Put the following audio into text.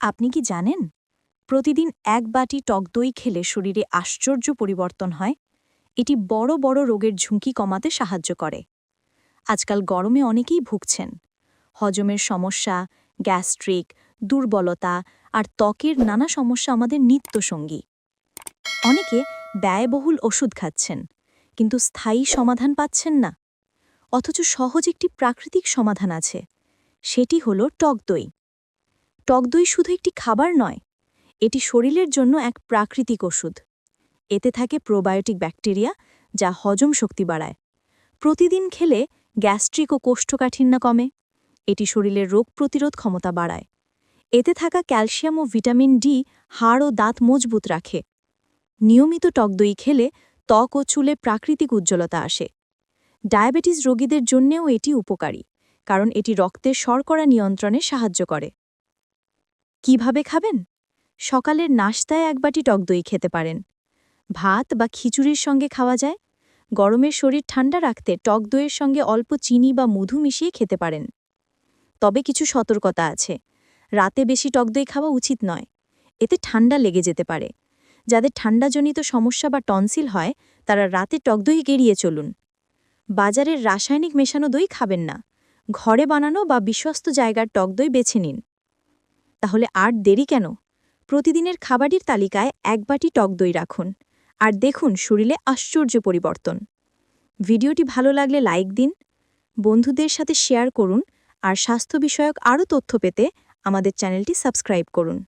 আপনি কি জানেন? প্রতিদিন এক বাটি টক দই খেলে শরীরে আশ্চর্য পরিবর্তন হয়। এটি বড় বড় রোগের ঝুঁকি কমাতে সাহায্য করে। আজকাল গরমে অনেকেই ভুগছেন। হজমের সমস্যা, গ্যাস্ট্রিক, দুর্বলতা আর ত্বকের নানা সমস্যা আমাদের নিত্যসঙ্গী। অনেকে ব্যয়বহুল ওষুধ খাচ্ছেন, কিন্তু স্থায়ী সমাধান পাচ্ছেন না। অথচ সহজ একটি প্রাকৃতিক সমাধান আছে। সেটি হল টক দই। টক দই শুধু একটি খাবার নয়, এটি শরীরের জন্য এক প্রাকৃতিক ওষুধ। এতে থাকে প্রোবায়োটিক ব্যাকটেরিয়া, যা হজম শক্তি বাড়ায়। প্রতিদিন খেলে গ্যাস্ট্রিক ও কোষ্ঠকাঠিন্য কমে, এটি শরীরের রোগ প্রতিরোধ ক্ষমতা বাড়ায়। এতে থাকা ক্যালসিয়াম ও ভিটামিন ডি হাড় ও দাঁত মজবুত রাখে। নিয়মিত টক দই খেলে ত্বক ও চুলে প্রাকৃতিক উজ্জ্বলতা আসে। ডায়াবেটিস রোগীদের জন্যেও এটি উপকারী, কারণ এটি রক্তের শর্করা নিয়ন্ত্রণে সাহায্য করে। কীভাবে খাবেন? সকালের নাশতায় এক বাটি টক দই খেতে পারেন। ভাত বা খিচুড়ির সঙ্গে খাওয়া যায়। গরমের শরীর ঠান্ডা রাখতে টক দইয়ের সঙ্গে অল্প চিনি বা মধু মিশিয়ে খেতে পারেন। তবে কিছু সতর্কতা আছে। রাতে বেশি টক দই খাওয়া উচিত নয়। এতে ঠান্ডা লেগে যেতে পারে। যাদের ঠান্ডাজনিত সমস্যা বা টনসিল হয়, তারা রাতে টক দই এড়িয়ে চলুন। বাজারের রাসায়নিক মেশানো দই খাবেন না। ঘরে বানানো বা বিশ্বস্ত জায়গার টক দই বেছে নিন। তাহলে আর দেরি কেন? প্রতিদিনের খাবারের তালিকায় এক বাটি টক দই রাখুন আর দেখুন শরীরে আশ্চর্য পরিবর্তন। ভিডিওটি ভালো লাগলে লাইক দিন, বন্ধুদের সাথে শেয়ার করুন আর স্বাস্থ্য বিষয়ক আরও তথ্য পেতে আমাদের চ্যানেলটি সাবস্ক্রাইব করুন।